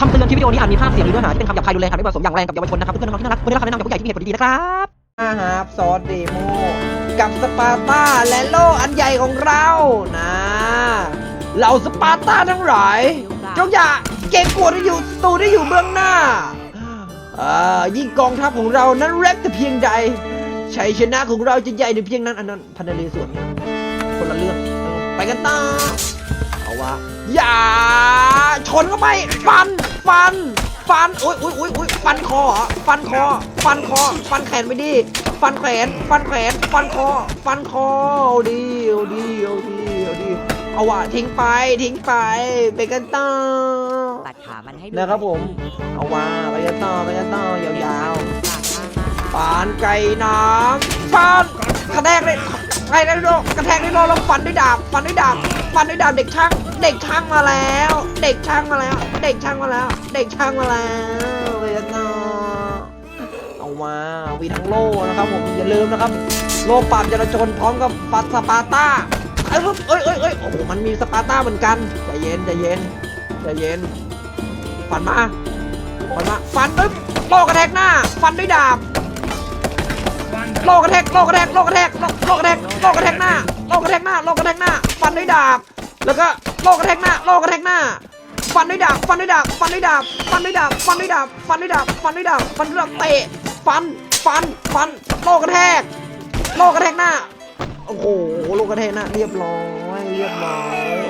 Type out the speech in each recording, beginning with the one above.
คำเตือนคลิปวิดีโอนี้อาจมีภาพเสียงหรือเนื้อหาที่เป็นคำหยาบคายรุนแรงอาจไม่เหมาะสมอย่างแรงกับเยาวชนนะครับเพื่อนๆน้องๆที่น่ารักควรได้รับคำแนะนำจากผู้ใหญ่ที่มีเหตุผลดีๆนะครับอาหารซอสเดโมกับสปาร์ตาและโลอันใหญ่ของเรานะเหล่าสปาร์ตาทั้งหลายจงอย่าเก่งกวที่อยู่ตูที่อยู่เบื้องหน้าอ่ายิ่งกองทัพของเรานั้นเล็กแต่เพียงใดชัยชนะของเราจะใหญ่ในเพียงนั้นอันนั้นพันนเรศวรคนละเรื่องไปกันต่อเอาวะ อย่าชนเข้าไปฟันฟัน ฟันอุ้ยอุ้ยอุ้ยอุ้ยฟันคอเหรอฟันคอ ฟันคอ ฟันแขนไปดิฟันแขน ฟันแขน ฟันคอ ฟันคอเอาดีเอาดีเอาดีเอาดีเอาว่ะทิ้งไปทิ้งไปไปกันต่อตัดขามันให้ดูนะครับผม เอาว่าไปกันต่อไปกันต่อยาวๆปานไก่น้ำฟันกระแทกเลย กระแทกได้โลกระแทกได้โลแล้วฟันด้วยดาบฟันด้วยดาบฟันด้วยดาบเด็กช่างเด็กช่างมาแล้ว เด็กช่างมาแล้ว เด็กช่างมาแล้ว เด็กช่างมาแล้วไปกันต่อเอาว่าวีทั้งโล่นะครับผมอย่าลืมนะครับ โล่ปราบจราจรพร้อมกับฟัดสปาร์ต้าเอ้ยเอ้ยเอ้ยเอ้ยโอ้โหมันมีสปาร์ต้าเหมือนกันใจเย็นใจเย็นใจเย็นฟันมาฟันมาฟันปึ๊บโลกระแทกหน้า ฟันด้วยดาบ โลกระแทกโลกระแทกโลกระแทกโลกระแทกโลกระแทกหน้าโลกระแทกหน้าโลกระแทกหน้าฟันด้วยดาบ แล้วก็โลกระแทกหน้าโลกระแทกหน้าฟันด้วยดาบฟันด้วยดาบฟันด้วยดาบฟันด้วยดาบฟันด้วยดาบฟันด้วยดาบฟันด้วยดาบฟันด้วยดาบเตะฟันฟันฟันโลกระแทกโลกระแทกหน้าโอ้โหโลกระแทกหน้าเรียบร้อยเรียบร้อย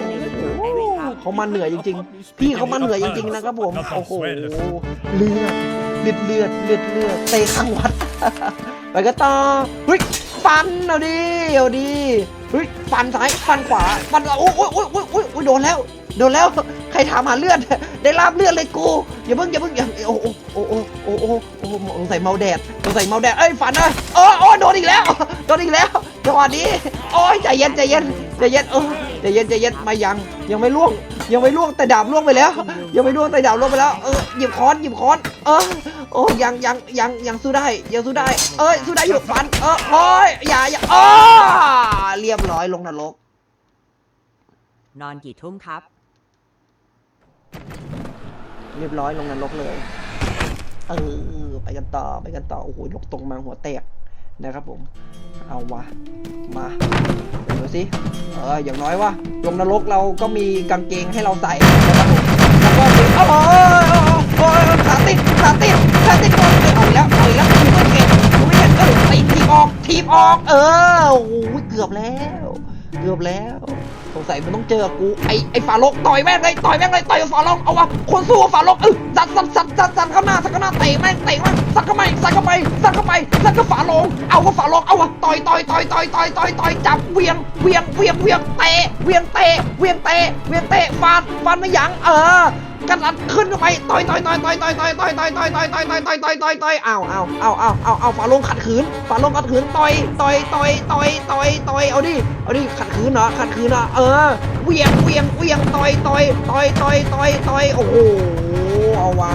เขามาเหนื่อยจริงๆ พี่เขามาเหนื่อยจริงๆนะครับผม โอ้โห เลือด เลือดเลือดเลือดเลือดเตะข้างวัด ไปกันต่อเฮ้ยฟันเอาดิเอาดิเฮ้ยฟันซ้ายฟันขวาฟันโอ้ยโอ้ยโอ้ยโอ้ยโอ้ยโอ้ยโดนแล้วโดนแล้วใครถามหาเลือดได้ลาบเลือดเลยกูอย่าเพิ่งอย่าเพิ่งอย่าโอ้โอ้โอ้โอ้โอ้โอ้โอ้สงสัยเมาแดดสงสัยเมาแดดเอ้ยฟันเลยโอ้โอ้โดนอีกแล้วโดนอีกแล้วจังหวะนี้โอ้ยใจเย็นใจเย็นใจเย็นเออใจเย็นใจเย็นมายังยังไม่ล่วง ยังไม่ล่วงแต่ดาบล่วงไปแล้ว ยังไม่ล่วงแต่ดาบล่วงไปแล้ว เออหยิบค้อนหยิบค้อน เออโอ้ยังยังยังยังสู้ได้ยังสู้ได้ เอ้ยสู้ได้อยู่ฟัน เออโอ้ยอย่าอย่าอ้าเรียบร้อยลงนรก นอนกี่ทุ่มครับ เรียบร้อยลงนรกเลย เออไปกันต่อไปกันต่อโอ้โหยกตรงมาหัวแตก นะครับผม เอาวะ มาเดี๋ยวดูสิเอออย่างน้อยวะลงนรกเราก็มีกางเกงให้เราใส่นะครับผมแล้วก็มีโอ้โหโอ้ยขาติดขาติดขาติดโอ้ยเอาอีกแล้วเอาอีกแล้วทีมไม่เก่งทีมไม่เก่งเออตีทีมออกทีมออก เออโอ้ยเกือบแล้ว เกือบแล้ว งสัยมันต้องเจอกูไอไอฝาโลกต่อยแม่งเลยต่อยแม่งเลยต่อยกับฝาโลกเอาวะคนสู้กับฝาโลกเออสัดสัดสัดสัดสัดเข้าหน้าสัดเข้าหน้าเตะแม่งเตะแม่งสัดเข้าไปสัดเข้าไปสัดเข้าไปสัดกับฝาโลกเอากับฝาโลกเอาวะต่อยต่อยต่อยต่อยต่อยต่อยต่อยจับเวียงเวียงเวียงเวียงเตะเวียงเตะเวียงเตะเวียงเตะฟาดฟาดไม่ยั้งเออ กันลัดขึ้นไปต่อยต่อยต่อยต่อยต่อยต่อยต่อยต่อยต่อยต่อยต่อยต่อยต่อยต่อยต่อยต่อยเอาเอาเอาเอาเอาเอาฝาลงขัดขืนฝาลงขัดขืนต่อยต่อยต่อยต่อยต่อยต่อยเอาดิเอาดิขัดขืนเหรอขัดขืนเหรอเออเวียงเวียงเวียงต่อยต่อยต่อยต่อยต่อยต่อยโอ้โหเอาว่า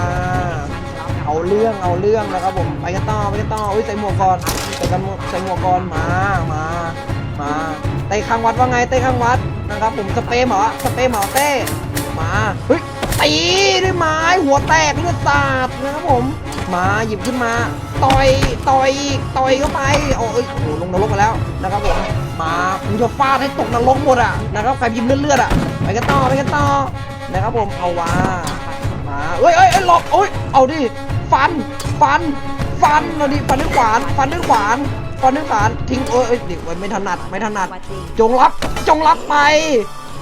เอาเรื่องเอาเรื่องนะครับผมไปกันต่อไปกันต่ออุ้ยใส่หมวกก่อนใส่กันใส่หมวกก่อนมามามาเตะข้างวัดว่าไงเตะข้างวัดนะครับผมสเปรย์หมอสเปรย์หมอเต้มาเฮ้ย ตีด้วยไม้หัวแตกเลือดสาดนะครับผม มาหยิบขึ้นมาต่อยต่อยอีกต่อยเข้าไปโอ้ยโอ้โหลงนรกไปแล้วนะครับผมมาผมจะฟาดให้ตกนรกหมดอะนะครับใครพิมพ์เลือดเลือดอะไปกันต่อไปกันต่อนะครับผมเอาว่ามาเอ้ยเอ้ยเอ้ยหลบโอ้ยเอาดิฟันฟันฟันเอาดิฟันด้วยขวานฟันด้วยขวานฟันด้วยขวานทิ้งเอ้ยเอ้ยเด็กมันไม่ถนัดไม่ถนัดว่าจริงจงรับจงรับไป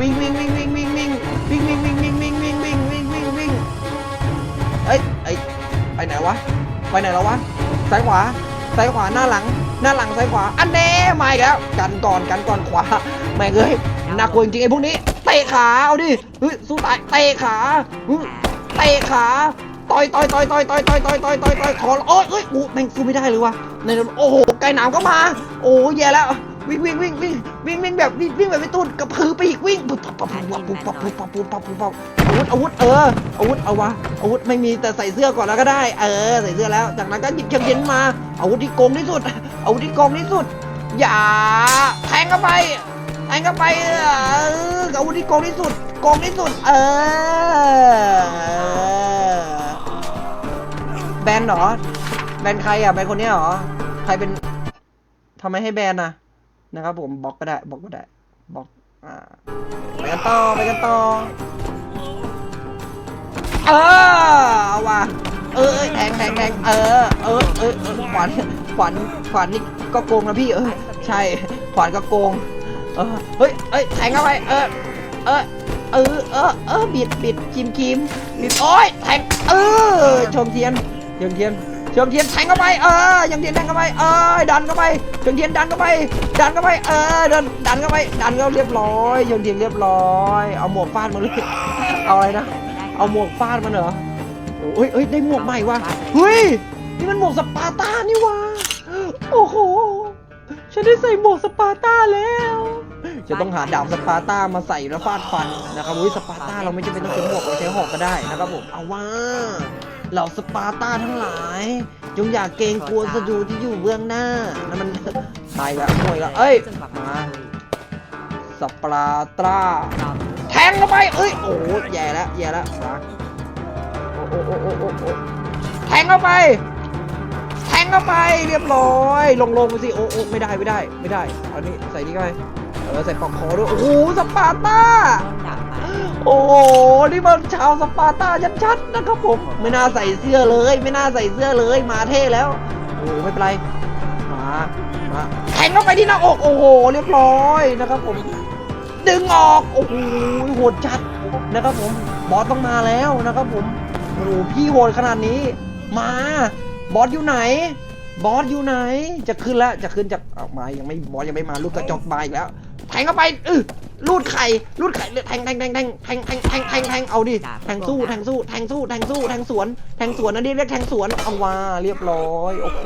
วิ่งวิ่งวิ่งวิ่งวิ่งวิ่งวิ่งวิ่งวิ่งวิ่งวิ่งวิ่งวิ่งวิ่งวิ่งวิ่งเอ้ยเอ้ยไปไหนวะไปไหนแล้ววะซ้ายขวาซ้ายขวาหน้าหลัง หน้าหลังซ้ายขวาอันเน่มาอีกแล้วกันก่อนกันก่อนขวาแม่งเอ้ยน่ากลัวจริงไอ้พวกนี้เตะขาเอาดิเฮ้ยสู้ตายเตะขาเตะขาต่อยต่อยต่อยต่อยต่อยต่อยต่อยต่อยต่อยต่อยขอโอ้ยเอ้ยกูแม่งสู้ไม่ได้เลยวะในนั้นโอ้โหไก่หนามก็มา โอ้แย่แล้ว วิ่งวิ่งวิ่งวิ่งวิ่งวิ่งแบบวิ่งวิ่งแบบไม่ตุ้นกระพือไปอีกวิ่งปุ๊บปั๊บปั๊บปุ๊บปั๊บปุ๊บปั๊บปุ๊บปั๊บปุ๊บปั๊บปุ๊บปั๊บอาวุธอาวุธเอออาวุธเอาวะอาวุธไม่มีแต่ใส่เสื้อก่อนแล้วก็ได้ เออ ใส่เสื้อแล้ว จากนั้นก็หยิบเชือกเย็นมาอาวุธที่โกงที่สุดอาวุธที่โกงที่สุด อย่าแทงเข้าไปแทงเข้าไปเอออาวุธที่โกงที่สุดโกงที่สุด เออแบนเหรอแบนใครอะแบนคนเนี้ยเหรอใครเป็นทำไมให้แบนนะ นะครับผมบล็อกก็ได้บล็อกก็ได้บล็อกอ่าไปกันต่อไปกันต่อเออเอาว่ะเอ้ยแทงแทงแทงเออเออเออเออขวานขวานขวานนี่ก็โกงนะพี่เออใช่ขวานก็โกงเออเฮ้ยเอ้ยแทงเข้าไปเออเออเออเออเออบิดบิดคิมคิมบิดโอ้ยแทงเออชมเทียนชมเทียน ชมเทียนแทงเข้าไปเออยังเทียนแทงเข้าไปเออดันเข้าไปชมเทียนดันเข้าไปดันเข้าไปเออดันดันเข้าไปดันเข้าเรียบร้อยชมเทียนเรียบร้อย เอาหมวกฟาดมันเลยเอาอะไรนะ เอาหมวกฟาดมันเหรอโอ้ยเอ้ยได้หมวกใหม่ว่ะเฮ้ยนี่มันหมวกสปาร์ต้านี่ว่ะโอ้โหฉันได้ใส่หมวกสปาร์ต้าแล้วจะต้องหาดาบสปาร์ต้ามาใส่แล้วฟาดฟันนะครับอุ้ยสปาร์ต้าเราไม่จำเป็นต้องใช้หมวกเราใช้หอกก็ได้นะครับผมเอาว่า เหล่าสปาร์ตาทั้งหลาย จงอย่าเกรงกลัวศัตรูที่อยู่เบื้องหน้านั่นมันไปละมวยละเอ้ยมาสปาร์ตาแทงเข้าไปเอ้ยโอ้ยแย่แล้วแย่แล้วนะโอ้โอ้โอ้โอ้โอ้แทงเข้าไป แทงเข้าไปเรียบร้อย ลงลงไปสิโอ้โอ้ไม่ได้ไม่ได้ไม่ได้เอานี่ใส่นี่เข้าไปเออใส่ปอกคอด้วยโอ้โหสปาร์ตา โอ้โหนี่มันชาวสปาร์ตาชัดๆนะครับผม ไม่น่าใส่เสื้อเลย ไม่น่าใส่เสื้อเลย มาเท่แล้วโอ้ไม่เป็นไรมามาแทงเข้าไปที่หน้าอก โอ้โห เรียบร้อยนะครับผม ดึงออก โอ้โหโหดจัดนะครับผม บอสต้องมาแล้วนะครับผมโอ้โหพี่โหดขนาดนี้ มา บอสอยู่ไหน บอสอยู่ไหน จะขึ้นแล้ว จะขึ้นจากออกมา ยังไม่ บอสยังไม่มา ลูกกระจกมาอีกแล้ว แทงเข้าไปเออลูดไข่ลูดไข่แทงแทงแทงแทงแทงแทงแทงแทงแทงเอาดิแทงสู้แทงสู้แทงสู้แทงสู้แทงสวนแทงสวนนั่นดิเรียกแทงสวนเอาว่าเรียบร้อยโอ้โห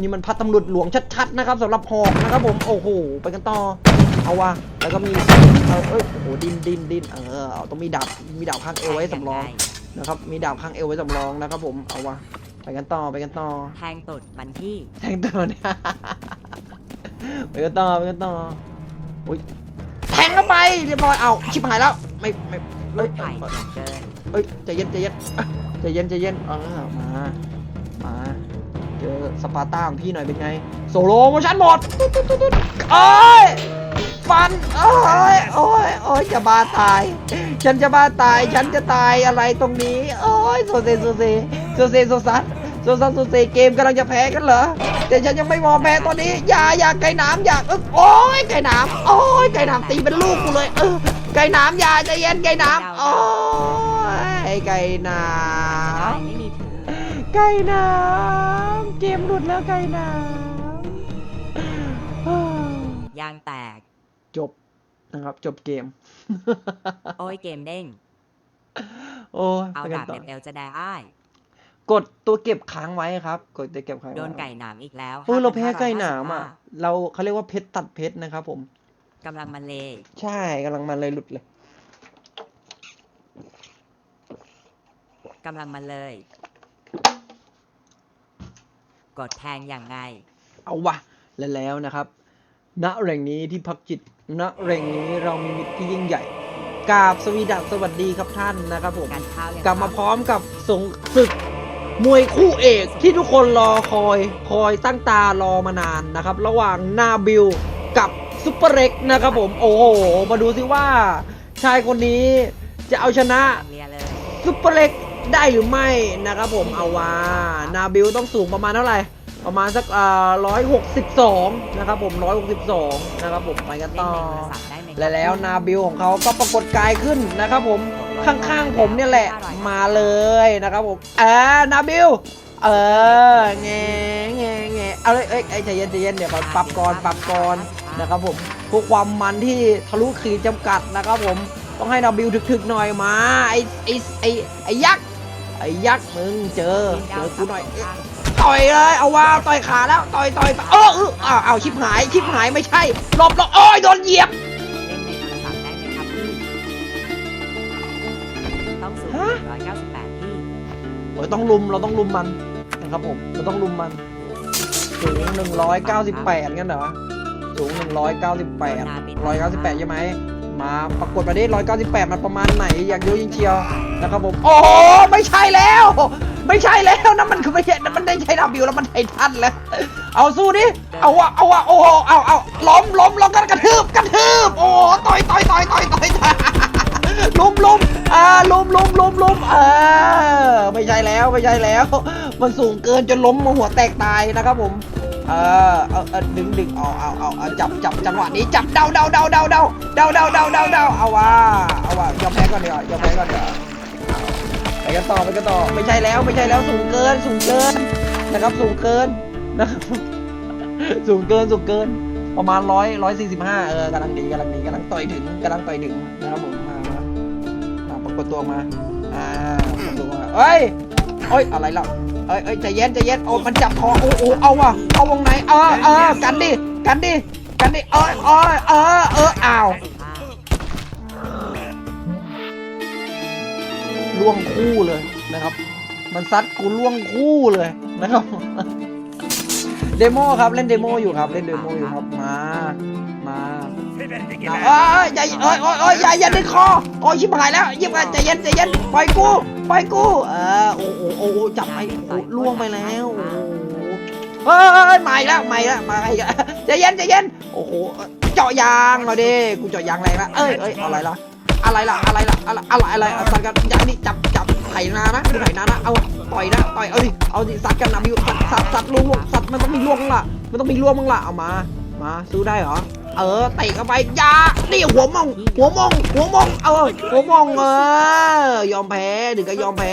นี่มันพัดตำรวจหลวงชัดๆนะครับสำหรับหอกนะครับผมโอ้โหไปกันต่อเอาวะแล้วก็มีเออเอ้ยโอ้โหดินดินดินเออเอาต้องมีดาบมีดาบข้างเอวไว้สำรองนะครับมีดาบข้างเอวไว้สำรองนะครับผมเอาวะไปกันต่อไปกันต่อแทงตุดมันที่แทงต่อเนี่ย ไปกันต่อไปกันต่ออุ้ยแทงเข้าไปเรียบร้อยเอาชิบหายแล้วไม่ไม่ลูเอ้ยกไข่เสียงเกินเอ้ยใจเย็นใจเย็นอะใจเย็นใจเย็นเออมามาเจอสปาร์ต้าของพี่หน่อยเป็นไงโซโลโมชั่นหมดตุ๊ดตุ๊ดตุ๊ดตุ๊ดโอ้ยฟันโอ้ยโอ้ยโอ้ยจะบ้าตาย ฉันจะบ้าตาย ฉันจะตายอะไรตรงนี้ โอ้ยโซเซโซเซโซเซโซซัส โซซัสโซเซเกมกำลังจะแพ้กันเหรอแต่ฉันยังไม่มองแพ้ตอนนี้อย่าอย่าไก่น้ำอย่าเออโอ้ยไก่น้ำโอ้ยไก่น้ำตีเป็นลูกกูเลยเออไก่น้ำอย่าใจเย็นไก่น้ำโอ้ยไก่น้ได้ำไม่มีถือไก่น้ำเกมหลุดแล้วไก่น้ำยางแตกจบนะครับ จบเกม โอ้ยเกมเด้งโอ้ยเอาไปกัดานบต่อเด็บเอลจะได้อ้าย กดตัวเก็บค้างไว้ครับ กดตัวเก็บค้างโดว้นไก่หนามอีกแล้วเออเราแพ้ไก่หนามอะ5,555เราเขาเรียกว่าเพชรตัดเพชรนะครับผมกำลังมันเลย ใช่กำลังมันเลยหลุดเลยกำลังมันเลย กดแทงอย่างไง เอาวะและแล้วนะครับ ณแหล่งนี้ที่พักจิต ณแหล่งนี้เรามีมิตรที่ยิ่งใหญ่กราบสวีดัสสวัสดีครับท่านนะครับผมการข้าวยังกลับมาพร้อมกับสงศึก มวยคู่เอกที่ทุกคนรอคอยคอยตั้งตารอมานานนะครับ ระหว่างนาบิลกับซุปเปอร์เร็กนะครับผมโอ้โห มาดูซิว่า ชายคนนี้จะเอาชนะเรียเลยซุปเปอร์เล็กได้หรือไม่นะครับผมเอาว่านาบิลต้องสูงประมาณเท่าไหร่ ประมาณสักอ่าร้อยหกสิบสองนะครับผมร้อยหกสิบสองนะครับผมไปกันต่อเล่นในโทรศัพท์ได้ไหมครับและแล้วนาบิลของเขาก็ปรากฏกายขึ้นนะครับผมข้างๆผมเนี่ยแหละมาเลยนะครับผมเออนาบิลเออแงแงแงเอาเลยเอ้ยเอ้ยใจเย็นใจเย็นเดี๋ยวปรับก่อนปรับก่อนนะครับผมเพื่อความมันที่ทะลุขีดจำกัดนะครับผมต้องให้นาบิวถึกๆหน่อยมาไอไอไอไอยักษ์ไอยักษ์มึงเจอเจอกูหน่อยเอ๊ะ ต่อยเลย เอาว่าต่อยขาแล้วต่อยต่อยต่อยเออเอออ้าวอ้าวชิบหายชิบหายไม่ใช่หลบหลบโอ้ยโดนเหยียบเล่นในโทรศัพท์ได้ไหมครับพี่ ต้องสูงฮะ198พี่ โอ้ยต้องลุมเราต้องลุมมันนะครับผมเราต้องลุมมัน สูง 198งั้นเหรอสูง 198 198 ใช่ไหมมาปรากฏประเด็น198 มันประมาณไหน อยากรู้ยิงเชียวนะครับผม โอ้โหไม่ใช่แล้ว ไม่ใช่แล้วนั่นมันคือไม่ใช่นั่นมันได้ใช้ดับบิวแล้วมันไททันแล้ว เอาสู้ดิเอาวะเอาวะโอ้เอาเอาล้มล้มล้มกันกระทืบกระทืบโอ้ต่อยต่อยต่อยต่อยต่อยลุมลุมอ่าลุมลุมลุมลุมเออไม่ใช่แล้วไม่ใช่แล้ว มันสูงเกินจนล้มมาหัวแตกตายนะครับผมเออเอาเอาดึงดึงเอาเอาเอาเอาจับจับจังหวะนี้จับเดาเดาเดาเดาเดาเดาเดาเดาเดาเดาเอาว่าเอาว่ายอมแพ้ก่อนเดี๋ยวยอมแพ้ก่อนเดี๋ยว ไปกันต่อไปกันต่อไม่ใช่แล้วไม่ใช่แล้วสูงเกินสูงเกินนะครับ สูงเกินนะครับสูงเกินสูงเกิน ประมาณร้อยร้อยสี่สิบห้าเออกำลังดีกำลังดีกำลังต่อยถึงกำลังต่อยถึงนะครับผมมามามาปรากฏตัวมาอ่าปรากฏตัวมาเอ้ยเอ้ยอะไรล่ะเอ้ยเอ้ยใจเย็นใจเย็นโอ้มันจับคอโอ้โอ้เอาว่ะเอาวงไหนเออเออกันดิกันดิกันดิเอ้ยเอ้ยเออเอออ้าว ล่วงคู่เลยนะครับ มันซัดกูล่วงคู่เลยนะครับเดโมครับเล่นเดโมอยู่ครับ เล่นเดโมอยู่ครับมา มาเอ้ยอย่าเอ้ยเอ้ยเอ้ยอย่าอย่าดึงคอโอ้ยชิบหายแล้วยิบกันใจเย็นใจเย็นปล่อยกูปล่อยกูเออโอ้โหโอ้โหจับไอ้ล่วงไปแล้วโอ้โหเฮ้ยใหม่แล้วใหม่แล้วมาอีกแล้วใจเย็นใจเย็นโอ้โหเจาะยางเราดิกูเจาะยางแรงละเอ้ยเอ้ยอะไรล่ะ อะไรล่ะอะไรล่ะอะไรอะไรอะไรสัตว์กันอย่างนี้จับจับไถนานะดูไถนานะเอาต่อยนะต่อยเอาดิเอาดิสัตว์กันนะมีสัตว์สัตว์สัตว์ลวงลวงสัตว์มันต้องมีลวงล่ะมันต้องมีลวงมั้งล่ะเอามา มาสู้ได้เหรอเออเตะเข้าไปยานี่หัวมอง หัวมอง หัวมอง เออหัวมองเออยอมแพ้ถึงก็ยอมแพ้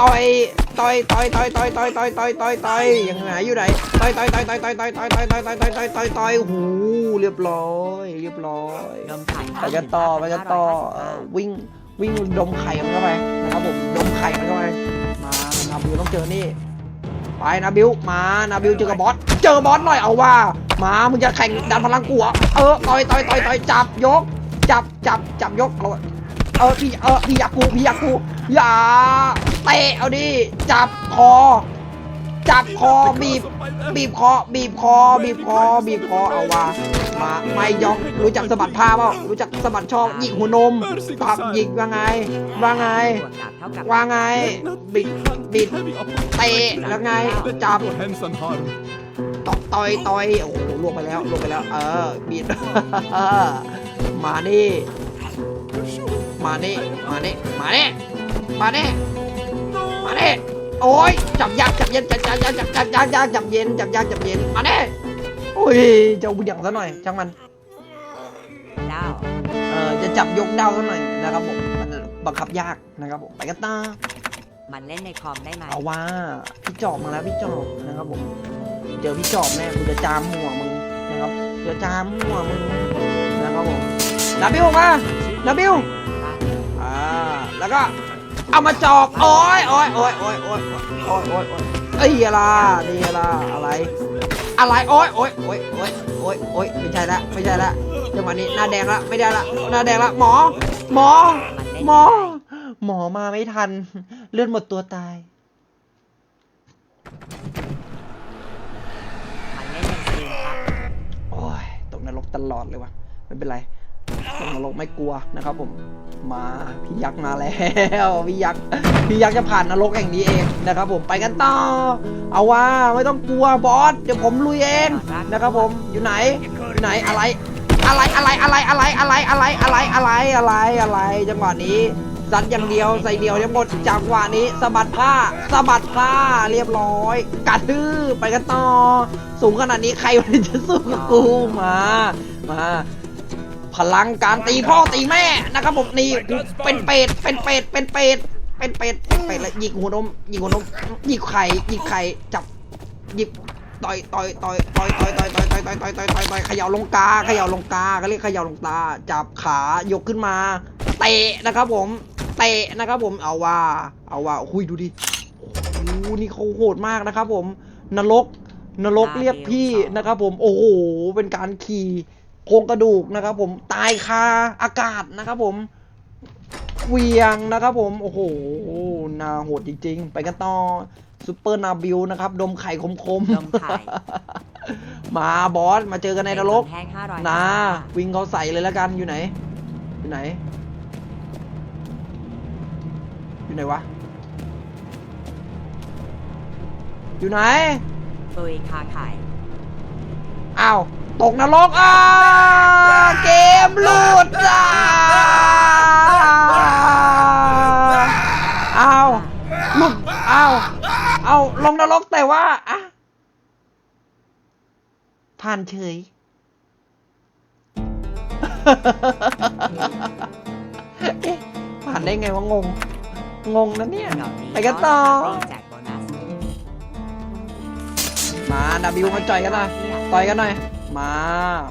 ต่อยต่อยต่อยต่อยต่อยต่อยต่อยต่อยต่อยต่อยยังไงอยู่ไหนต่อยต่อยต่อยต่อยต่อยต่อยต่อยต่อยต่อยต่อยต่อยต่อยต่อยต่อยหูเรียบร้อย เรียบร้อยดมไข่ไปกันต่อไปกันต่อเอ่อวิ่งวิ่งดมไข่มันเข้าไปนะครับผมดมไข่มันเข้าไปมานาบิวต้องเจอนี่ไปนาบิวมานาบิวเจอกับบอสเจอบอสหน่อยเอาว่ามามึงจะแข่งดันพลังกูเหรอเออต่อยต่อยต่อยต่อยจับยก จับจับจับยกเอา เออพี่เออพี่อยากูพี่อยากูอย่าเตะเอาดิจับคอ จับคอบีบบีบคอบีบคอบีบคอบีบคอเอาว่ามาไม่ยองรู้จักสะบัดผ้าเปล่ารู้จักสะบัดช่อหยิกหัวนมปักหยิกว่าไงว่าไงว่าง่าไงบิดบิดเตะแล้วไงจับต่อต่อยต่อยโอ้โหลวงไปแล้วลวงไปแล้ว เออบิดมานี่ มานี่มานี่มานี่มานี่มานี่โอ้ยจับยากจับเย็นจับจับจับจับจับจับจับเย็นจับยากจับเย็นมานี่โอ้ยจะเอาเบี่ยงซะหน่อยช่างมันดาวเออจะจับยกเดาซะหน่อยนะครับผมมันบังคับยากนะครับผมไปกันต่อมันเล่นในคอมได้ไหมเอาว่าพี่จอบมาแล้วพี่จอบนะครับผมเจอพี่จอบแน่กูจะจามหัวมึงนะครับจะจามหัวมึงนะครับผมนาบิวมานาบิวอ่าแล้วก็เอามาจอบโอ้ยโอ้ยโอ้ยโอ้ยโอ้ยโอ้ยโอ้ยโอ้ยเอ้ยอะนี่อะอะไร อะไรโอ้ยโอ้ยโอ้ยโอ้ยโอ้ยโอ้ยไม่ใช่ละไม่ใช่ละจังหวะนี้หน้าแดงละไม่ได้ละหน้าแดงละหมอ หมอ หมอ หมอมาไม่ทัน เลือดหมดตัวตายโอ้ยตกนรกตลอดเลยวะไม่เป็นไร ตกนรกไม่กลัวนะครับ ผมมาพี่ยักษ์มาแล้วพี่ยักษ์พี่ยักษ์จะผ่านนรกแห่งนี้เองนะครับ ผมไปกันต่อ เอาว่าไม่ต้องกลัวบอสเดี๋ยวผมลุยเองนะครับผมอยู่ไหนอยู่ไหนอะไร อะไรอะไรอะไรอะไรอะไรอะไรอะไรอะไรอะไรอะไร จังหวะนี้สัดอย่างเดียวใส่เดียวทั้งหมดจังหวะนี้สะบัดผ้าสะบัดผ้าเรียบร้อยกระทืบไปกันต่อสูงขนาดนี้ใครมันจะสู้กับกูมามา ลังการตีพ่อตีแม่นะครับผมนี่กูเป็นเป็ดเป็นเป็ดเป็นเป็ดเป็นเป็ดเป็นเป็ดแล้วยิงหัวนมยิงหัวนมยิงไข่ยิงไข่จับยิงต่อยต่อยต่อยต่อยต่อยต่อยต่อยต่อยต่อยต่อยต่อยต่อยต่อยเขย่าลงกาเขย่าลงกาเขาเรียกเขย่าลงตา จับขายกขึ้นมา เตะนะครับผมเตะนะครับผมเอาว่า เอาว่าคุยดูดิโอ้โหนี่เขาโหดมากนะครับผมนรกนรกเรียกพี่นะครับผมโอ้โหเป็นการขี่ โครงกระดูกนะครับ ผมตายคาอากาศนะครับ ผมเหวียงนะครับ ผมโอ้โหนาโหดจริง ๆ ไปกันต่อซูเปอร์นาบิลนะครับ ดมไข่คมดมไข่ ๆ มาบอสมาเจอกันในนรก แห้งห้าร้อยนะวิ่งเขาใส่เลยแล้วกันอยู่ไหน อยู่ไหน อยู่ไหนวะ อยู่ไหน ตุยคาไข่อ้าว ตกนรกอ่าเกมหลุดอ่าอ้าวหลุดอ้าวเอาลงนรกแต่ว่าอะผ่านเฉย เอ๊ะผ่านได้ไงวะงง งงนะเนี่ยดอกนี้ไปกันต่อแจกโบนัสมานาบิวมาจ่อยกันหน่อยต่อยกันหน่อย มา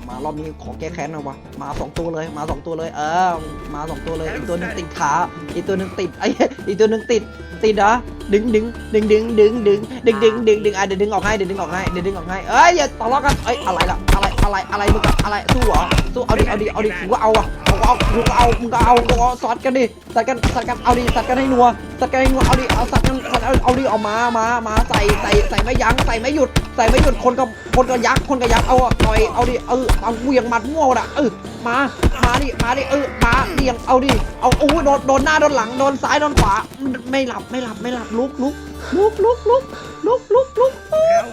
มารอบนี้ขอแก้แค้นหน่อยวะมาสองตัวเลย มาสองตัวเลย เออ มาสองตัวเลย อีกตัวหนึงติดขา อีกตัวหนึงติดไอ้อีกตัวหนึงติด ติดเหรอ ดึงดึงดึงดึงดึงดึงดึงดึงดึงดึงอะเดี๋ยวดึงออกให้เดี๋ยวดึงออกให้เดี๋ยวดึงออกให้เอ้ยอย่าทะเลาะกันเอ้ยอะไรล่ะอะไรอะไรอะไรมึงกับอะไรสู้เหรอสู้เอาดิเอาดิเอาดิกูก็เอาอะเอาเอากูก็เอามึงก็เอากูก็เอาสัดกันดิสัดกันสัดกันเอาดิสัดกันให้นัวสัดกันให้นัวเอาดิเอาสัดกันสัดเอาเอาดิเอามามามาใส่ใส่ใส่ไม่ยั้งใส่ไม่หยุดใส่ไม่หยุดคนกับคนกับยักษ์คนกับยักษ์เอาอะต่อยเอาดิเออเอาเหวียงหมัดมั่วอะเออมามาดิมาดิเออมาเรียงเอาดิเอาโอ้โดนโดนหน้าโดนหลังโดนซ้ายโดนขวาไม่หลับไม่หลับไม่หลับลุกลุกลุกลุกลุกลุกลุกลุก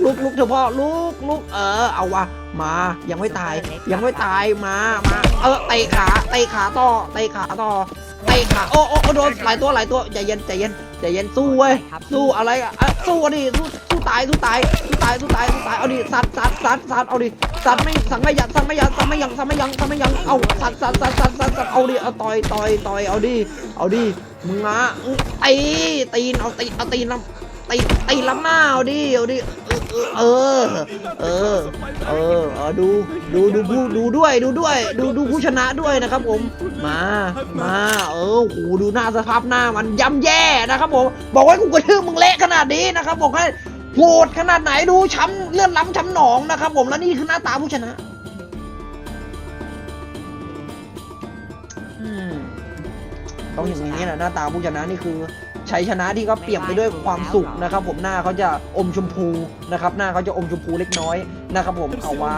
ลุกลุกเถอะพ่อลุกลุกเออเอาวะมายังไม่ตาย ยังไม่ตายมามาเออเตะขาเตะขาต่อเตะขาต่อเตะขาโอ้โอ้โอ้โดนหลายตัวหลายตัวใจเย็นใจเย็นใจเย็นสู้เว้ยสู้อะไรอะสู้ดิสู้สู้ตายสู้ตายสู้ตายสู้ตายสู้ตายเอาดิสัตว์สัตว์สัตว์สัตว์เอาดิสัตว์ไม่สั่งไม่ยัดสั่งไม่ยัดสั่งไม่ยังสั่งไม่ยังสั่งไม่ยังเอาสัตว์สัตว์สัตว์สัตว์สัตว์สัตว์เอาดิเอาต่อยต่อยต่อยเอาดิเอาดิ มึงมาอื้อตีตีนเอาตีนเอาตีนลำตีตีนลำหน้าเอาดิเอาดิเออเออเออเออดูดูดูผู้ดูด้วยดูด้วย ดูดูผู้ชนะด้วยนะครับผมมามาเออโหดูหน้าสภาพหน้ามันย่ำแย่นะครับผมบอกว่ากูกระทืบมึงเละขนาดนี้นะครับบอกให้โหดขนาดไหนดูช้ำเลือนล้ำช้ำหนองนะครับผมแล้วนี่คือหน้าตาผู้ชนะ ต้องอย่างนี้แหละหน้าตาผู้ชนะนี่คือ ชัยชนะที่ก็เปี่ยมไปด้วยความสุขนะครับ ผมหน้าเขาจะอมชมพูนะครับ หน้าเขาจะอมชมพูเล็กน้อยนะครับ ผมเอาว่า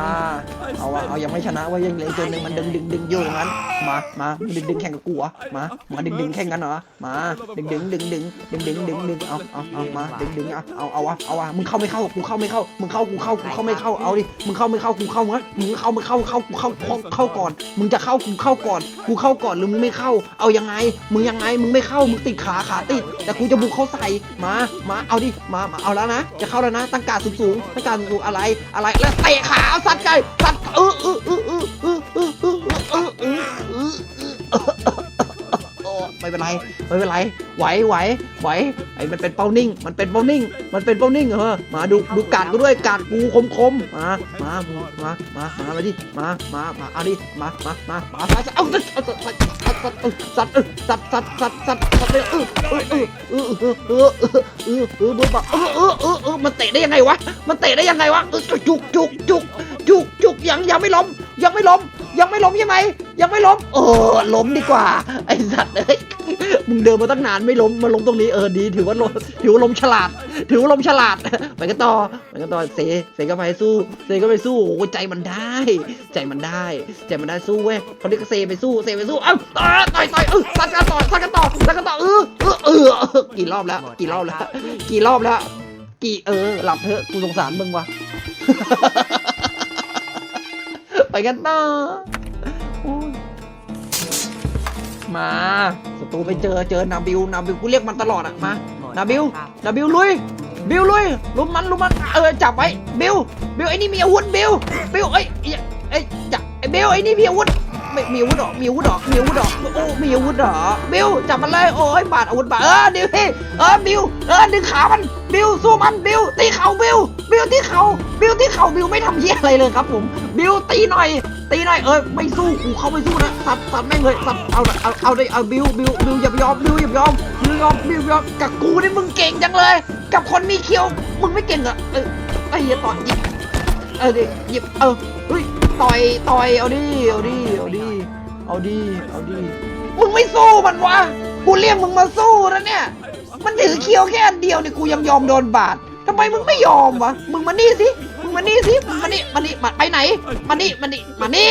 เอาว่าเอายังไม่ชนะว่ายังเหลืออกตัวหนึ่งมันดึงดึงดึงอยู่ตรงนั้นมามาดึงดึงแข่งกับกูเหรอมามาดึงดึงแข่งกันเหรอมาดึงดึงดึงดึงดึงดึงดึงดึงเอาเอาเอามาดึงดึงเอาเอาเอาวะเอาวะมึงเข้าไม่เข้ากูเข้าไม่เข้ามึงเข้ากูเข้ากูเข้าไม่เข้าเอาดิมึงเข้าไม่เข้ากูเข้ามั้ยมึงเข้าไม่เข้าเข้ากูเข้าเข้าเข้าก่อน มึงจะเข้ากูเข้าก่อน กูเข้าก่อนหรือมึงไม่เข้า เอายังไง มึงยังไงมึงไม่เข้ามึงติดขาขาติดแต่กูจะบุกเข้าใส่มา มา เอาดิ มา มาเอาแล้วนะ จะเข้าแล้วนะ ตั้งการสูงสูงตั้งการสูงอะไร อะไร แล้วเตะขาสัตว์ไก่สัตว์เออเออเออเออเออเออเออเออเออเออไม่เป็นไร ไม่เป็นไร ไหว ไหว ไหว ไอ้มันเป็นเป้านิ่ง มันเป็นเป้านิ่ง มันเป็นเป้านิ่งเหออมาดู ดูการกูด้วย การกูคมคมๆมา มา มา มา มา มาดิ มา มา มา เอาดิ มา มา มามาเอาเอาเอา สัตว์สัตว์สัตว์สัตว์สัตว์สัตว์สัตว์เลยเออเออเออเออเออเออเออเออเออเออเออเออเออเออมันเตะได้ยังไงวะมันเตะได้ยังไงวะเออจุกจุกจุกจุกจุกยังยังไม่ล้มยังไม่ล้ม ยังไม่ล้มใช่ไหมยังไม่ล้ม เออล้มดีกว่า ไอ้สัตว์เอ้ยมึงเดินมาตั้งนานไม่ล้มมาล้มตรงนี้เออดี ถือว่าล้มถือว่าล้มฉลาด ถือว่าล้มฉลาดไปกันต่อไปกันต่อเซเซก็ไปสู้เซก็ไปสู้โอ้ใจมันได้ ใจมันได้ ใจมันได้สู้เว้ยเขาเรียกเซไปสู้เซไปสู้เอ้าต่อยต่อยต่อยเออซัดกันต่อซัดกันต่อซัดกันต่อเออเออเออเออกี่รอบแล้ว กี่รอบแล้ว กี่รอบแล้ว กี่เออหลับเถอะกูสงสารมึงวะ ไปกันต่อโอ้ยมาศัตรูไปเจอเจอนาบิวนาบิวกูเรียกมันตลอดอะมาหมดนาบิวครับนาบิวลุยบิวลุยลุมมันลุมมันเออจับไว้บิวบิวไอ้นี่มีอาวุธบิวบิวเอ้ยเอ้ยเอ้ยจับไอ้บิวไอ้นี่มีอาวุธ ไม่มีอาวุธหรอมีอาวุธหรอมีอาวุธหรอโอ้มีอาวุธหรอบิวจับมันเลยโอ้ยบาดอาวุธบาดเออดิวพี่เออบิวเออดึงขามันบิวสู้มันบิวตีเข่าบิวบิวตีเข่าบิวตีเข่าบิวไม่ทำเหี้ยอะไรเลยครับผมบิวตีหน่อยตีหน่อยเออไม่สู้กูเขาไม่สู้นะสัตว์สัตว์แม่งเลยสัตว์เอาเอาเอาได้เอาบิวบิวบิวอย่าไปยอมบิวอย่าไปยอมบิวยอมบิวยอมกับกูนี่มึงเก่งจังเลย กับคนมีเคี้ยวมึงไม่เก่งเหรอเออไอ้เหี้ยต่อยหยิบเออดิหยิบเออเฮ้ย ต่อยต่อยเอาดิเอาดิเอาดิเอาดิเอาดิมึงไม่สู้มันวะกูเรียกมึงมาสู้นะเนี่ย มันถือเคียวแค่อันเดียวเนี่ยกูยังยอมโดนบาดทำไมมึงไม่ยอมวะมึงมานี่สิ มึงมานี่สิมึงมานี่มานี่มาไปไหนมานี่มานี่มานี่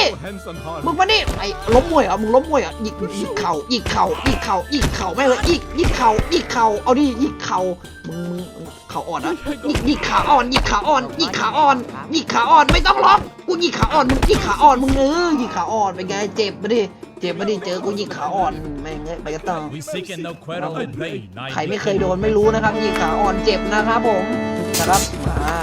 มึงมานี่ไอ้ล้มมวยเหรอะมึงล้มมวยเหรอะหยิกหยิกเข่าหยิกเข่าหยิกเข่าหยิกเข่าไม่งเลยหยิกหยิกเข่าหยิกเข่าเอาดิหยิกเข่ามึงมึงเข่าอ่อนอะหยิกหยิกขาอ่อนหยิกขาอ่อนหยิกขาอ่อนหยิกขาอ่อนไม่ต้องล็อกกูหยิกขาอ่อนมึงหยิกขาอ่อนมึงเออหยิกขาอ่อนเป็นไงเจ็บมาดิเจ็บมาดิเจอกูหยิกขาอ่อนแม่งเอ้ยไปกันต่อ We seek no quarrel in vain. ใครไม่เคยโดนไม่รู้นะครับหยิกขาอ่อนเจ็บนะครับผมนะครับมา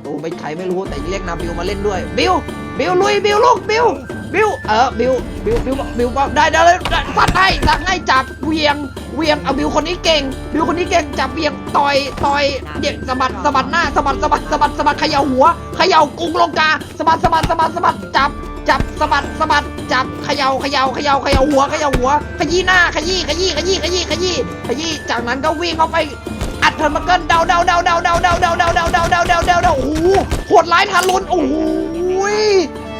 ศัตรูไม่ใครไม่รู้แต่เรียกนาบิวมาเล่นด้วย บิว บิวลุย บิวลูก บิว บิว เออ บิว บิว บิว บิวบอกได้ได้เลยได้ฟัดให้สั่งให้จับเวียง เวียง เอาบิวคนนี้เก่ง บิวคนนี้เก่ง จับเวียง ต่อย ต่อยเด็กสะบัดสะบัดหน้าสะบัดสะบัดสะบัดสะบัดเขย่าหัวเขย่ากรุงลงกาสะบัดสะบัดสะบัดสะบัด จับ จับสะบัดสะบัด จับ เขย่า เขย่า เขย่า เขย่าหัว เขย่าหัว ขยี้หน้า ขยี้ ขยี้ ขยี้ ขยี้ ขยี้ ขยี้ จากนั้นก็วิ่งเข้าไป เทิร์นมาเกิลเดาเดาเดาเดาเดาเดาเดาเดาเดาเดาเดาเดาเดาเดาโอ้โหโหดร้ายทารุณโอ้โห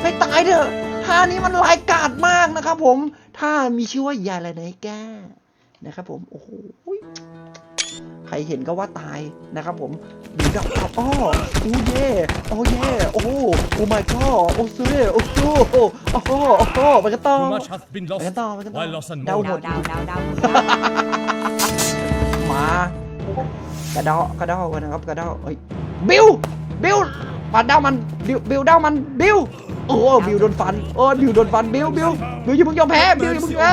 ให้ตายเถอะท่านี้มันร้ายกาจมากนะครับผมท่ามีชื่อว่ายาละไรไหนแก้นะครับผมโอ้โหใครเห็นก็ว่าตายนะครับผมมีดอกดอกอ้อโอ้เย่โอ้เย่โอ้โอ้ my god โอ้เซ่โอ้โหโอ้โหโอ้โหไปกันต่อไปกันต่อไปกันต่อเดาหมดาวดดาวดาวดาวมา กระเดากระเดากันนะครับกระเดาเอ้ยบิวบิวปัดเดามันบิวบิวเดามันบิวโอ้บิวโดนฟันโอ้บิวโดนฟันบิวบิวบิวอย่าเพิ่งยอมแพ้บิวอย่าเพิ่งแพ้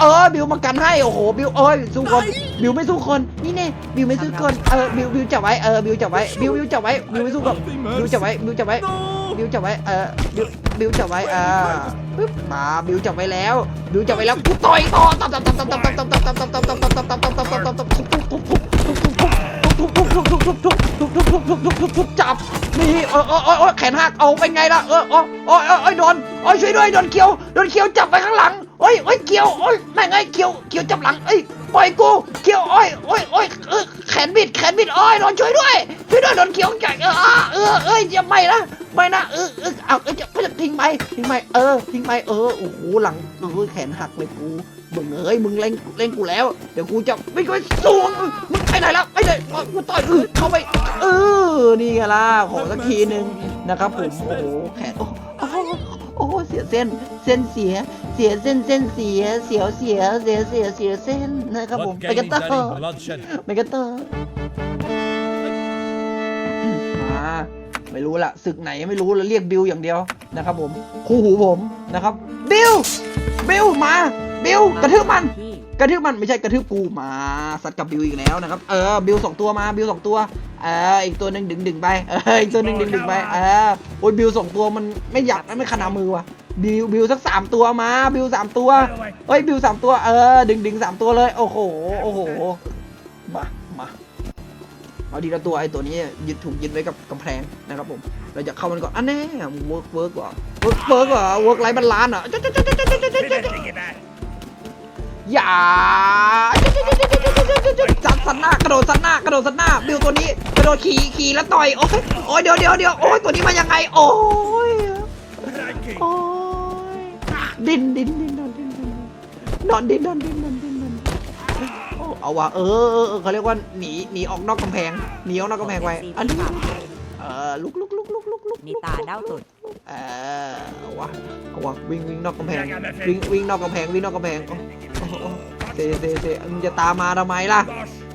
เออบิวมากันให้โอ้โหบิวเอ้ยสู้คนบิวไม่สู้คนนี่เน่บิวไม่สู้คนเออบิวบิวจับไว้เออบิวจับไว้บิวบิวจับไว้บิวไม่สู้คนบิวจับไว้บิวจับไว้บิวจับไว้เออบิวบิวจับไว้อ่าปึ๊บมาบิวจับไว้แล้วบิวจับไว้แล้วกูต่อยต่อตับตับตับตับตับตับตับตับตับตับตับตับตับตับตับตับตับตับตับทุบ ทุบทุบทุบทุบทุบทุบทุบทุบทุบทุบทุบทุบทุบจับนี่เออเออเออแขนหักเอาเป็นไงล่ะเออเออเออเออโดนโอ้ยช่วยด้วยโดนเขียวโดนเขียวจับไปข้างหลังโอ้ยโอ้ยเขียวโอ้ยแม่งไอ้เขียวเขียวจับหลังเอ้ย ปล่อยกูเขียวอ้อยอ้อยอ้อยเออแขนบิดแขนบิดอ้อยโดนช่วยด้วยช่วยด้วยโดนเขียวใหญ่เออเออเอ้ยอย่าไม่นะไม่นะเออเออเอาเออจะจะทิ้งไปทิ้งไปเออทิ้งไปเออโอ้โหหลังเออแขนหักเลยกูมึงเอ้ยมึงเล่นเล่นกูแล้วเดี๋ยวกูจะไม่ไปสู้มึงมึงไปไหนแล้วไปไหนกูต่อยเออเข้าไปเออนี่ไงล่ะขอสักทีหนึ่งนะครับผมโอ้โหแขนโอ้โอ้โอ้โหเสียเส้นเส้นเสีย เสียเส้นเส้นเสียเสียวเสียเสียเสียเสียเส้นนะครับผม What ไปกัน gain ต่ is อ that in bloodshed? ไปกันต่อมาไม่รู้ละศึกไหนไม่รู้แล้วเรียกบิวอย่างเดียวนะครับผม คู่หูผมนะครับ บิวบิวมา บิวกระทืบมันที่กระทืบมันไม่ใช่กระทืบกูมาสัตว์กับบิวอีกแล้วนะครับ เออบิวสองตัวมาบิวสองตัวเอออีกตัวหนึ่งดึงดึงไปเอออีกตัวหนึ่งดึงดึงไปเออโอ้ยบิวสองตัวมันไม่อยากไม่ขนามือว่ะ บิวบิวสักสามตัวมา บิวสามตัวเฮ้ยบิวสามตัวเออดึงดึงสามตัวเลย โอ้โหโอ้โหมามาเอาดีละตัวไอ้ตัวนี้ยึดถูกยึดไว้กับกำแพงนะครับผม เราจะเข้ามันก่อนอันแน่เวิร์กเวิร์กว่ะเวิร์กเวิร์กว่ะเวิร์กไรบันล้านอะอย่าจับสันหน้ากระโดดสันหน้ากระโดดสันหน้าบิวตัวนี้กระโดดขี่ขี่แล้วต่อยโอ้ยโอ้ยเดี๋ยวเดี๋ยวเดี๋ยวโอ้ยตัวนี้มายังไงโอ้ยโอ้ย ดิ้นดิ้นดิ้นนอนดิ้นนอนดิ้นนอนดิ้นนอนดิ้นนอนโอ้เอาว่ะเออเออเออเขาเรียกว่าหนีหนีออกนอกกำแพงหนีออกนอกกำแพงไว้อันนี้เออลุกลุกลุกลุกลุกลุกมีตาเด้าตุดเออเอาวะเอาวะวิ่งวิ่งนอกกำแพงวิ่งวิ่งนอกกำแพงวิ่งนอกกำแพงโอ้โอ้โอ้เซเซเซมึงจะตามมาทำไมล่ะ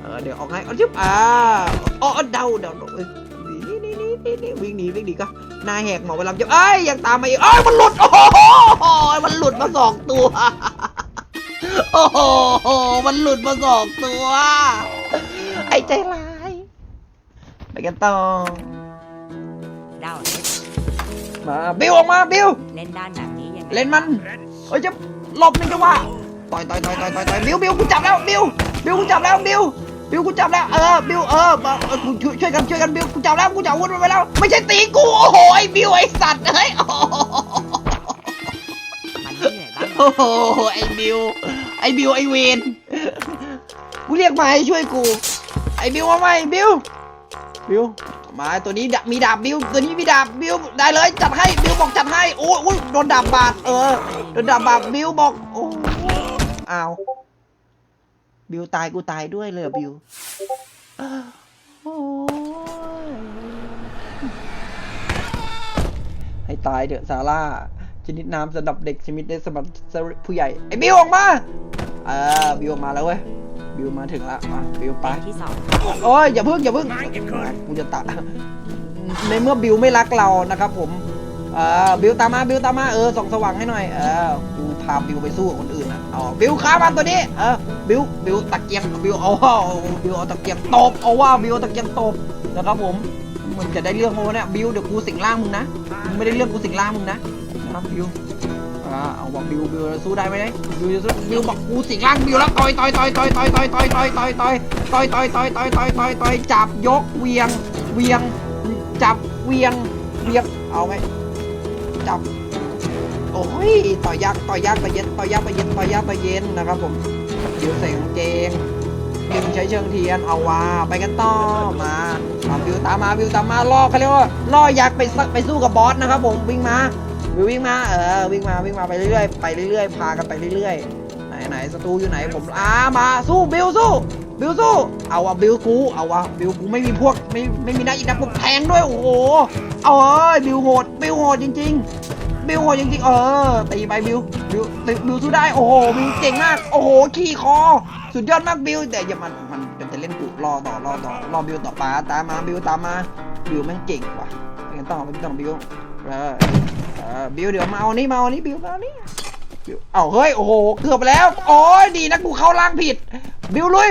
เออเดี๋ยวออกให้เอาชิบอ่าอ๋อเดาเดาเอ้ยนี่นี่นี่นี่นี่วิ่งหนีวิ่งหนีก็ หน้าแหกหมอเวลาจะเอ้ยยังตามมาอีกเอ้ยมันหลุดโอ้โหมันหลุดมาสองตัวโอ้โหมันหลุดมาสองตัว ไอ้ใจร้ายไปกันต่อเด้าเล็กมาบิวออกมาบิวเล่นด้านแบบนี้ยังไงเล่นมันเอ้ยจะหลบหนึ่งจังหวะต่อยต่อยต่อยต่อยต่อยต่อยบิวบิวกูจับแล้วบิวบิวกูจับแล้วบิว บิวกูจับแล้วเออบิวเออมาเออกูช่วยช่วยกันช่วยกันบิวกูจับแล้วกูจับอาวุธมันไปแล้ว ไม่ใช่ตีกูโอ้โหไอ้บิวไอ้สัตว์เฮ้ยโอ้โหมันไม่เหนบ้างโอ้โหไอ้บิวไอ้บิวไอ้เวนกูเรียกมาให้ช่วยกู ไอ้บิวมาไหมบิวบิวมาตัวนี้ดาบมีดาบบิวตัวนี้มีดาบบิวได้เลยจัดให้บิวบอกจัดให้โอ้โอ้ยโดนดาบบาดเออโดนดาบบาดบิวบอกโอ้อ้าว บิวตายกูตายด้วยเลยเหรอบิวโอ้ยให้ตายเถอะซาร่า ชนิดน้ำสำหรับเด็กชนิดได้สำหรับผู้ใหญ่ ไอ้บิวออกมาเออบิวออกมาแล้วเว้ย บิวมาถึงละมาบิวไปเพลงที่สองโอ้ยอย่าเพิ่งอย่าเพิ่งกูจะตัดในเมื่อบิวไม่รักเรานะครับผมเออบิวตามมาบิวตามมาเออส่องสว่างให้หน่อยเออกูพาบิวไปสู้กับคนอื่นนะ เอาบิวฆ่ามันตัวนี้ เออ บิว บิวตะเกียงบิวเอาว่าบิวเอาตะเกียงตบ เอาว่า บิวเอาตะเกียงตบนะครับผม มันจะได้เรื่องโมเนี่ย บิวเดี๋ยวกูสิงร่างมึงนะ มึงไม่ได้เรื่องกูสิงร่างมึงนะนะครับบิวอ่าเอาว่าบิวบิวสู้ได้ไหมเนี่ยบิวจะสู้บิวบอกกูสิงร่างบิวแล้วต่อยต่อยต่อยต่อยต่อยต่อยต่อยต่อยต่อยต่อยต่อยต่อยต่อยต่อยต่อยต่อยต่อยจับยกเวียง เวียง จับเวียง เวียง เอาไหมจับ โอ้ยต่อยยักต่อยยักษ์ต่อเย็นต่อยยักษ์ต่อเย็นต่อยยักษ์ต่อเย็นนะครับผมบิวใส่กางเกงบิวใช้เชิงเทียนเอาว่าไปกันต่อมาตามบิวตามมาบิวตามมาล่อเขาเรียกว่าล่อยักษ์ไปสักไปสู้กับบอสนะครับผมวิ่งมาบิววิ่งมาเออวิ่งมาวิ่งมาไปเรื่อยๆไปเรื่อยๆพากันไปเรื่อยๆไหนไหนศัตรูอยู่ไหนผมอ่ามาสู้บิวสู้บิวสู้เอาอะบิวกูเอาอะบิวกูไม่มีพวกไม่ไม่มีหน้าอีกนะพวกแทงด้วยโอ้โหเอาเอ้ยบิวโหดบิวโหดจริง ๆ บิวโหดจริงๆเออตีไปบิวบิวตีบิวสู้ได้โอ้โหบิวเก่งมากโอ้โหขี่คอ สุดยอดมากบิวแต่อย่ามันมันมันจะเล่นกูรอต่อรอต่อรอบิวต่อปาตามมาบิวตามมาบิวแม่งเก่งกว่ะไปกันต่อไปกันต่องบิวเออเออบิวเดี๋ยวมาเอานี่มาเอานี่บิวมาเอานี่บิวเอาเฮ้ยโอ้โหเกือบแล้วโอ้ยดีนะกูเข้าล่างผิด บิวลุย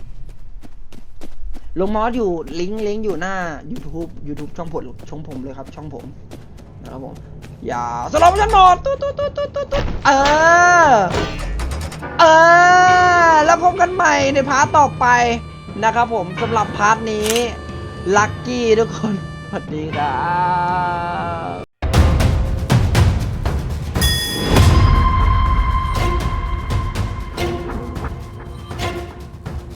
ลงมอสอยู่ลิงก์ลิงก์อยู่หน้า YouTube YouTube ช่องผมช่องผมเลยครับ ช่องผมนะครับผมอย่าสลบฉันหมดตุ๊ดตุ๊ดตุ๊ดตุ๊ดตุ๊ดตุ๊ดเออเออแล้วพบกันใหม่ในพาร์ทต่อไปนะครับผมสำหรับพาร์ทนี้ลัคกี้ทุกคนสวัสดีครับ